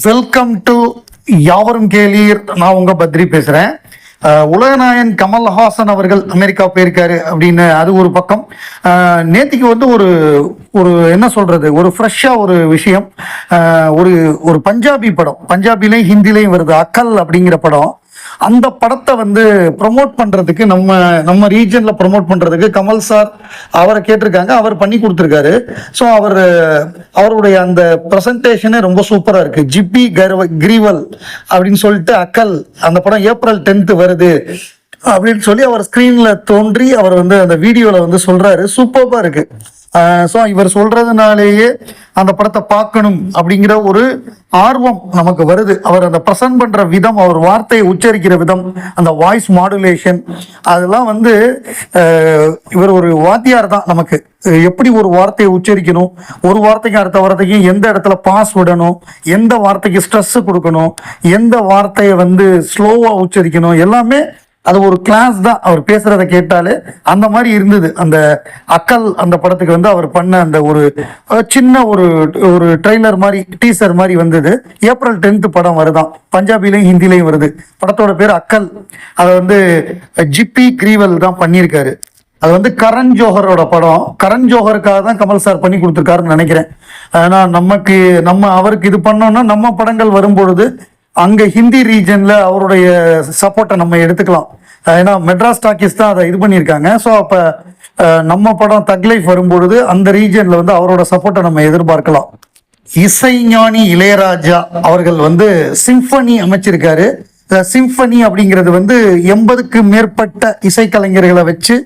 Welcome to யாவரும் கேளீர். நான் உங்க பத்ரி பேசுறேன். உலகநாயன் கமல்ஹாசன் அவர்கள் அமெரிக்கா போயிருக்காரு அப்படின்னு அது ஒரு பக்கம். நேத்திக்கு வந்து ஒரு ஒரு என்ன சொல்றது? ஒரு ஃப்ரெஷ்ஷாக ஒரு விஷயம். ஒரு ஒரு பஞ்சாபி படம். பஞ்சாபிலையும் ஹிந்திலையும் வருது. அக்கல் அப்படிங்கிற படம். அந்த படத்தை வந்து ப்ரொமோட் பண்ணுறதுக்கு நம்ம நம்ம ரீஜனில் ப்ரொமோட் பண்ணுறதுக்கு கமல் சார் அவரை கேட்டிருக்காங்க. அவர் பண்ணி கொடுத்துருக்காரு. ஸோ அவர் அவருடைய அந்த ப்ரெசன்டேஷனே ரொம்ப சூப்பராக இருக்குது ஜிப்பி கர்வ கிரீவல் அப்படின்னு சொல்லிட்டு அக்கல் அந்த படம் ஏப்ரல் டென்த்து வருது. அப்படின்னு சொல்லி அவர் ஸ்க்ரீன்ல தோன்றி அவர் வந்து அந்த வீடியோல வந்து சொல்றாரு. சூப்பர்பா இருக்கு. ஸோ இவர் சொல்றதுனாலேயே அந்த படத்தை பார்க்கணும் அப்படிங்கிற ஒரு ஆர்வம் நமக்கு வருது. அவர் அந்த ப்ரெசன்ட் பண்ற விதம் அவர் வார்த்தையை உச்சரிக்கிற விதம் அந்த வாய்ஸ் மாடுலேஷன் அதெல்லாம் வந்து இவர் ஒரு வாத்தியார் தான் நமக்கு. எப்படி ஒரு வார்த்தையை உச்சரிக்கணும்? ஒரு வார்த்தைக்கு அடுத்த வார்த்தைக்கு எந்த இடத்துல பாஸ் விடணும்? எந்த வார்த்தைக்கு ஸ்ட்ரெஸ் கொடுக்கணும்? எந்த வார்த்தையை வந்து ஸ்லோவாக உச்சரிக்கணும்? எல்லாமே அது ஒரு கிளாஸ் தான். அவர் பேசுறத கேட்டாலே அந்த மாதிரி இருந்தது. அந்த அக்கல் அந்த படத்துக்கு வந்து அவர் பண்ண அந்த ஒரு சின்ன ஒரு ஒரு ட்ரெய்லர் மாதிரி டீசர் மாதிரி வந்தது. ஏப்ரல் டென்த் படம் வருதான். பஞ்சாபிலையும் ஹிந்திலையும் வருது. படத்தோட பேர் அக்கல். அதை வந்து ஜிப்பி கிரீவல் தான் பண்ணியிருக்காரு. அது வந்து கரண் ஜோஹரோட படம். கரண் ஜோஹருக்காக தான் கமல் சார் பண்ணி கொடுத்துருக்காருன்னு நினைக்கிறேன். ஏன்னா நமக்கு நம்ம அவருக்கு இது பண்ணோம்னா நம்ம படங்கள் வரும்பொழுது அங்க ஹிந்தி ரீஜன்ல அவருடைய சப்போர்ட்டை நம்ம எடுத்துக்கலாம். ஏன்னா மெட்ராஸ் டாக்கிஸ் தான் அதை இது பண்ணியிருக்காங்க. ஸோ அப்போ நம்ம படம் தக் லைஃப் வரும்பொழுது அந்த ரீஜன்ல வந்து அவரோட சப்போர்ட்டை நம்ம எதிர்பார்க்கலாம். இசைஞானி இளையராஜா அவர்கள் வந்து சிம்ஃபனி அமைச்சிருக்காரு. சிம்ஃபனி அப்படிங்கிறது வந்து எண்பதுக்கு மேற்பட்ட இசைக்கலைஞர்களை வச்சு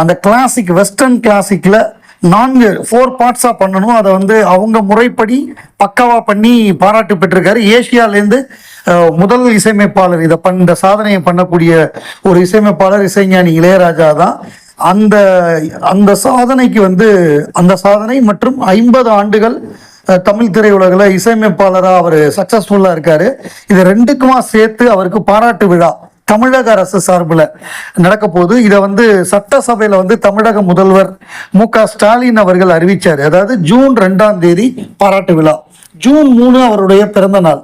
அந்த கிளாசிக் வெஸ்டர்ன் கிளாசிக்ல நான்கு ஃபோர் பார்ட்ஸாக பண்ணணும். அதை வந்து அவங்க முறைப்படி பக்காவாக பண்ணி பாராட்டு பெற்றிருக்காரு. ஏசியாலேருந்து முதல் இசையமைப்பாளர் இதை பண் இந்த சாதனையை பண்ணக்கூடிய ஒரு இசையமைப்பாளர் இசைஞானி இளையராஜா தான். அந்த அந்த சாதனைக்கு வந்து அந்த சாதனை மற்றும் ஐம்பது ஆண்டுகள் தமிழ் திரையுலகில் இசையமைப்பாளராக அவர் சக்ஸஸ்ஃபுல்லாக இருக்காரு. இது ரெண்டுக்குமா சேர்த்து அவருக்கு பாராட்டு விழா. தமிழக அரசு சார்பில் நடக்க போகுது. இதை வந்து சட்டசபையில் வந்து தமிழக முதல்வர் மு ஸ்டாலின் அவர்கள் அறிவிச்சார். அதாவது ஜூன் ரெண்டாம் தேதி பாராட்டு விழா. ஜூன் மூணு அவருடைய பிறந்த நாள்.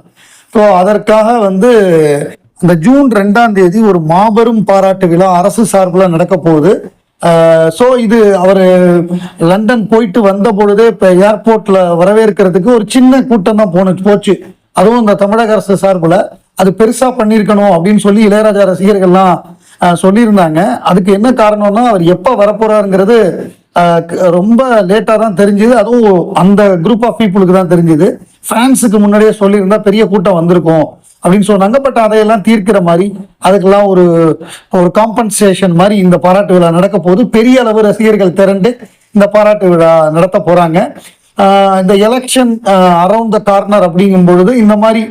ஸோ அதற்காக வந்து அந்த ஜூன் ரெண்டாம் தேதி ஒரு மாபெரும் பாராட்டு விழா அரசு சார்பில் நடக்க போகுது. ஸோ இது அவர் லண்டன் போயிட்டு வந்த பொழுதே இப்போ ஏர்போர்ட்டில் வரவேற்கிறதுக்கு ஒரு சின்ன கூட்டம் தான் போன போச்சு. அதுவும் இந்த தமிழக அரசு சார்பில். அது பெருசாக பண்ணியிருக்கணும் அப்படின்னு சொல்லி இளையராஜா ரசிகர்கள்லாம் சொல்லியிருந்தாங்க. அதுக்கு என்ன காரணம்னா அவர் எப்போ வரப்போறாருங்கிறது ரொம்ப லேட்டாக தான் தெரிஞ்சுது. அதுவும் அந்த குரூப் ஆஃப் பீப்புளுக்கு தான் தெரிஞ்சுது. ஃபேன்ஸுக்கு முன்னாடியே சொல்லியிருந்தா பெரிய கூட்டம் வந்திருக்கும் அப்படின்னு சொன்னாங்க. பட் அதையெல்லாம் தீர்க்கிற மாதிரி அதுக்கெல்லாம் ஒரு ஒரு காம்பன்சேஷன் மாதிரி இந்த பாராட்டு விழா நடக்க போகுது. பெரிய அளவு ரசிகர்கள் திரண்டு இந்த பாராட்டு விழா நடத்த போறாங்க. இந்த எலெக்ஷன் அரவுண்ட் த கார்னர் அப்படிங்கும் பொழுது இந்த மாதிரி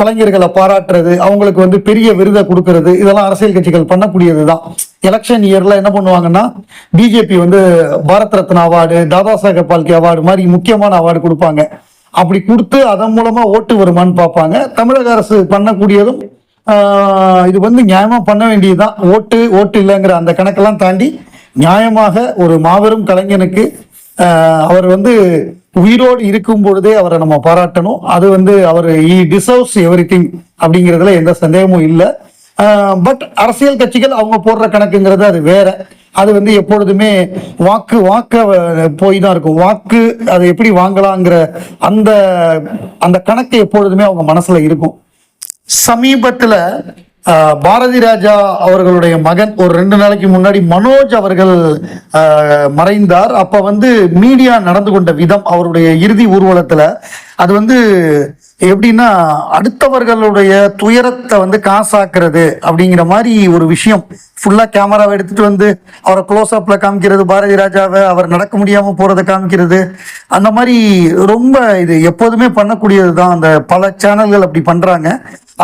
கலைஞர்களை பாராட்டுறது அவங்களுக்கு வந்து பெரிய விருதை கொடுக்கறது இதெல்லாம் அரசியல் கட்சிகள் பண்ணக்கூடியது தான் எலெக்ஷன் இயரில் என்ன பண்ணுவாங்கன்னா பிஜேபி வந்து Bharat Ratna award Dadasaheb Phalke award மாதிரி முக்கியமான அவார்டு கொடுப்பாங்க. அப்படி கொடுத்து அதன் மூலமாக ஓட்டு வருமான்னு பார்ப்பாங்க. தமிழக அரசு பண்ணக்கூடியதும் இது வந்து நியாயமாக பண்ண வேண்டியதுதான். ஓட்டு ஓட்டு இல்லைங்கிற அந்த கணக்கெல்லாம் தாண்டி நியாயமாக ஒரு மாபெரும் கலைஞனுக்கு அவர் வந்து உயிரோடு இருக்கும் பொழுதே அவரை நம்ம பாராட்டணும். அது வந்து அவர் இ டிசர்வ்ஸ் எவ்ரி திங் அப்படிங்கிறதுல எந்த சந்தேகமும் இல்லை. பட் அரசியல் கட்சிகள் அவங்க போடுற கணக்குங்கிறது அது வேற. அது வந்து எப்பொழுதுமே வாக்கு வாக்க போய் தான் இருக்கும். வாக்கு அதை எப்படி வாங்கலாங்கிற அந்த அந்த கணக்கு எப்பொழுதுமே அவங்க மனசுல இருக்கும். சமீபத்துல பாரதி ராஜா அவர்களுடைய மகன் ஒரு ரெண்டு நாளைக்கு முன்னாடி மனோஜ் அவர்கள் மறைந்தார். அப்ப வந்து மீடியா நடந்து கொண்ட விதம் அவருடைய இறுதி ஊர்வலத்துல. அது வந்து எப்படின்னா அடுத்தவர்களுடைய துயரத்தை வந்து காசாக்குறது அப்படிங்கிற மாதிரி ஒரு விஷயம். ஃபுல்லா கேமராவை எடுத்துட்டு வந்து அவரை க்ளோஸ் அப்ல காமிக்கிறது பாரதி ராஜாவை அவர் நடக்க முடியாம போறதை காமிக்கிறது. அந்த மாதிரி ரொம்ப இது எப்போதுமே பண்ணக்கூடியது தான் அந்த பல சேனல்கள் அப்படி பண்றாங்க.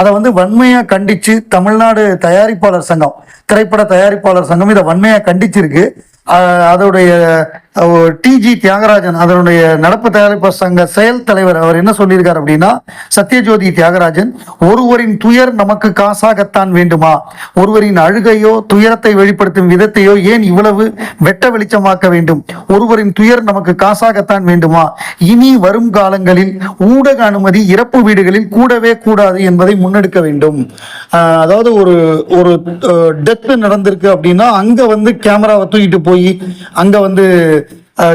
அதை வந்து வன்மையா கண்டிச்சு தமிழ்நாடு தயாரிப்பாளர் சங்கம் திரைப்பட தயாரிப்பாளர் சங்கம் இதை வன்மையாக கண்டிச்சிருக்கு. அதோடைய டிஜி தியாகராஜன் அதனுடைய நடப்பு தயாரிப்பு சங்க செயல் தலைவர் அவர் என்ன சொல்லியிருக்கார் அப்படின்னா சத்யஜோதி தியாகராஜன் ஒருவரின் துயர் நமக்கு காசாகத்தான் வேண்டுமா? ஒருவரின் அழுகையோ துயரத்தை வெளிப்படுத்தும் விதத்தையோ ஏன் இவ்வளவு வெட்ட வெளிச்சமாக்க வேண்டும்? ஒருவரின் துயர் நமக்கு காசாகத்தான் வேண்டுமா? இனி வரும் காலங்களில் ஊடக அனுமதி இறப்பு வீடுகளில் கூடவே கூடாது என்பதை முன்னெடுக்க வேண்டும். அதாவது ஒரு ஒரு டெத்து நடந்திருக்கு அப்படின்னா அங்க வந்து கேமராவை தூக்கிட்டு போய் அங்க வந்து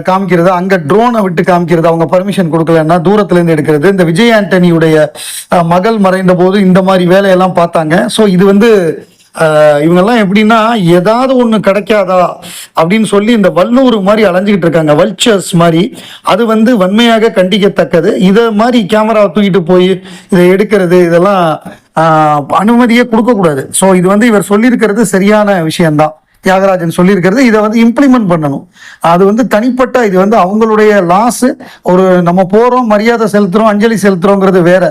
காமிக்கிறது? அங்க ட்ரோனை விட்டு காமிக்கிறது? அவங்க பர்மிஷன் கொடுக்கலன்னா தூரத்துல இருந்து எடுக்கிறது. இந்த விஜய் ஆண்டனியுடைய மகள் மறைந்த போது இந்த மாதிரி வேலையெல்லாம் பார்த்தாங்க. ஸோ இது வந்து இவங்கெல்லாம் எப்படின்னா ஏதாவது ஒன்று கிடைக்காதா? அப்படின்னு சொல்லி இந்த வல்லூர் மாதிரி அலைஞ்சிக்கிட்டு இருக்காங்க. வல்ச்சர்ஸ் மாதிரி. அது வந்து வன்மையாக கண்டிக்கத்தக்கது. இதை மாதிரி கேமரா தூக்கிட்டு போய் இதை எடுக்கிறது இதெல்லாம் அனுமதியே கொடுக்கக்கூடாது. ஸோ இது வந்து இவர் சொல்லியிருக்கிறது சரியான விஷயம்தான். தியாகராஜன் சொல்லியிருக்கிறது இதை வந்து இம்ப்ளிமெண்ட் பண்ணணும். அது வந்து தனிப்பட்ட இது வந்து அவங்களுடைய லாஸ் ஒரு நம்ம போகிறோம் மரியாதை செலுத்துகிறோம் அஞ்சலி செலுத்துறோங்கிறது வேற.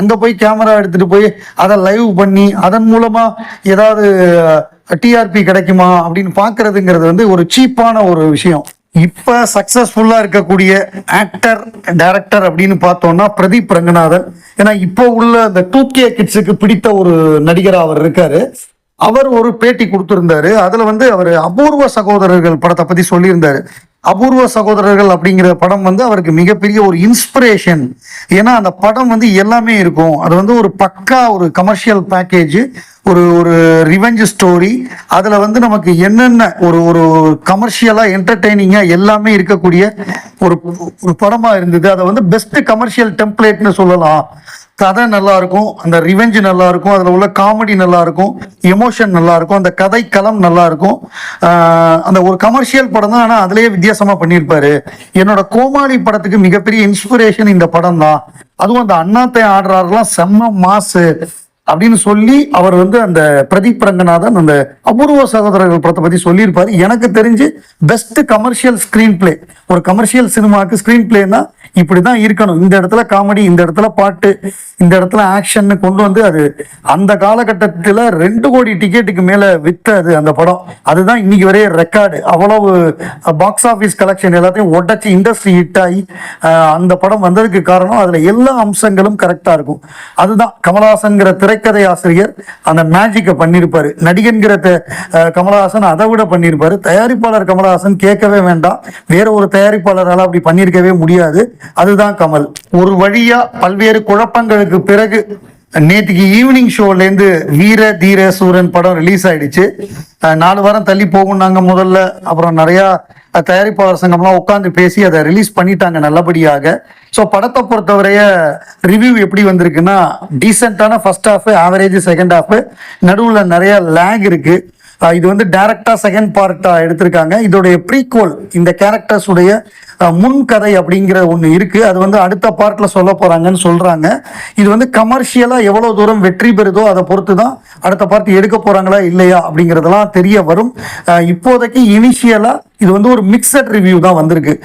அங்கே போய் கேமரா எடுத்துட்டு போய் அதை லைவ் பண்ணி அதன் மூலமாக ஏதாவது டிஆர்பி கிடைக்குமா அப்படின்னு பார்க்குறதுங்கிறது வந்து ஒரு சீப்பான ஒரு விஷயம். இப்போ சக்ஸஸ்ஃபுல்லாக இருக்கக்கூடிய ஆக்டர் டைரக்டர் அப்படின்னு பார்த்தோம்னா பிரதீப் ரங்கநாதன். ஏன்னா இப்போ உள்ள அந்த டூ கே கிட்ஸுக்கு பிடித்த ஒரு நடிகர் அவர் இருக்காரு. அவர் ஒரு பேட்டி கொடுத்திருந்தாரு. அதுல வந்து அவர் அபூர்வ சகோதரர்கள் படத்தை பத்தி சொல்லியிருந்தாரு. அபூர்வ சகோதரர்கள் அப்படிங்கிற படம் வந்து அவருக்கு மிகப்பெரிய ஒரு இன்ஸ்பிரேஷன் ஏன்னா அந்த படம் வந்து எல்லாமே இருக்கும். அது வந்து ஒரு பக்கா ஒரு கமர்ஷியல் பேக்கேஜ் ஒரு ஒரு ரிவெஞ்ச் ஸ்டோரி அதுல வந்து நமக்கு என்னென்ன ஒரு ஒரு கமர்ஷியலா என்டர்டெய்னிங்கா எல்லாமே இருக்கக்கூடிய ஒரு ஒரு படமா இருந்தது. அதை வந்து பெஸ்ட் கமர்ஷியல் டெம்ப்ளேட்னு சொல்லலாம். கதை நல்லா இருக்கும் அந்த ரிவெஞ்ச் நல்லா இருக்கும் அதில் உள்ள காமெடி நல்லா இருக்கும் எமோஷன் நல்லா இருக்கும் அந்த கதை களம் நல்லா இருக்கும் அந்த ஒரு கமர்ஷியல் படம் தான் ஆனால் அதுலேயே வித்தியாசமாக பண்ணியிருப்பாரு. என்னோட கோமாளி படத்துக்கு மிகப்பெரிய இன்ஸ்பிரேஷன் இந்த படம் தான். அதுவும் அந்த அண்ணாத்தை ஆடுறாருலாம் செம்ம மாசு அப்படின்னு சொல்லி அவர் வந்து அந்த பிரதீப் ரங்கநாதன் அந்த அபூர்வ சகோதரர்கள் படத்தை பத்தி சொல்லியிருப்பாரு. எனக்கு தெரிஞ்சு பெஸ்ட் கமர்ஷியல் ஸ்கிரீன் பிளே ஒரு கமர்ஷியல் சினிமாக்கு ஸ்கிரீன் பிளேனா இப்படிதான் இருக்கணும். இந்த இடத்துல காமெடி இந்த இடத்துல பாட்டு இந்த இடத்துல ஆக்ஷன் கொண்டு வந்து அது அந்த காலகட்டத்தில் ரெண்டு கோடி டிக்கெட்டுக்கு மேல வித்தது அந்த படம். அதுதான் இன்னைக்கு வரைய ரெக்கார்டு அவ்வளவு பாக்ஸ் ஆஃபீஸ் கலெக்ஷன் எல்லாத்தையும் உடச்சி இண்டஸ்ட்ரி ஹிட் ஆகி அந்த படம் வந்ததுக்கு காரணம் அதுல எல்லா அம்சங்களும் கரெக்டா இருக்கும். அதுதான் கமலஹாசன்கிற திரைக்கதை ஆசிரியர் அந்த மேஜிக்கை பண்ணியிருப்பாரு நடிகன்கிற த- கமலஹாசன் அதை விட பண்ணியிருப்பாரு தயாரிப்பாளர் கமலஹாசன் கேட்கவே வேண்டாம். வேற ஒரு தயாரிப்பாளரால் அப்படி பண்ணியிருக்கவே முடியாது. அதுதான் கமல். ஒரு வழியா பல்வேறு குழப்பங்களுக்கு பிறகு நேற்றுக்கு ஈவினிங் ஷோலேருந்து வீர தீர சூரன் படம் ரிலீஸ் ஆயிடுச்சு. நாலு வாரம் தள்ளி போகும்னாங்க முதல்ல. அப்புறம் நிறையா அஹ் தயாரிப்பாளர் சங்கம்லாம் உட்காந்து பேசி அதை ரிலீஸ் பண்ணிட்டாங்க நல்லபடியாக. ஸோ படத்தை பொறுத்தவரைய ரிவ்யூ எப்படி வந்திருக்குன்னா டீசெண்டான first half average second half நடுவில் நிறைய லேக் இருக்கு. இது வந்து டைரக்டா செகண்ட் பார்ட்டா எடுத்திருக்காங்க. இதோடைய ப்ரீக்வல் இந்த கேரக்டர்ஸ் உடைய முன்கதை அப்படிங்கிற ஒன்று இருக்கு. அது வந்து அடுத்த பார்ட்ல சொல்ல போறாங்கன்னு சொல்றாங்க. இது வந்து கமர்ஷியலா எவ்வளவு தூரம் வெற்றி பெறுதோ அதை பொறுத்து தான் அடுத்த பார்ட் எடுக்க போறாங்களா இல்லையா அப்படிங்கிறதெல்லாம் தெரிய வரும். இப்போதைக்கு இனிஷியலா இது வந்து ஒரு மிக்சட் ரிவ்யூ தான் வந்திருக்கு.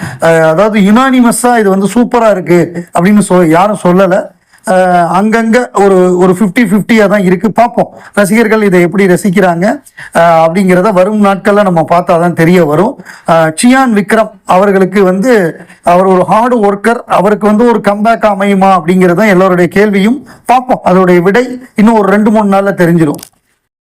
அதாவது யுனானிமஸா இது வந்து சூப்பரா இருக்கு அப்படின்னு சொல் யாரும் சொல்லலை. அங்கங்க ஒரு ஒரு ஃபிஃப்டி ஃபிஃப்டியாக தான் இருக்கு. பார்ப்போம். ரசிகர்கள் இதை எப்படி ரசிக்கிறாங்க? அஹ் அப்படிங்கிறத வரும் நாட்களில் நம்ம பார்த்தா தான் தெரிய வரும். சியான் விக்ரம் அவர்களுக்கு வந்து அவர் ஒரு ஹார்டு ஒர்க்கர் அவருக்கு வந்து ஒரு கம்பேக் அமையுமா அப்படிங்கிறது தான் எல்லோருடைய கேள்வியும். பார்ப்போம். அதோடைய விடை இன்னும் ஒரு ரெண்டு மூணு நாளில் தெரிஞ்சிடும்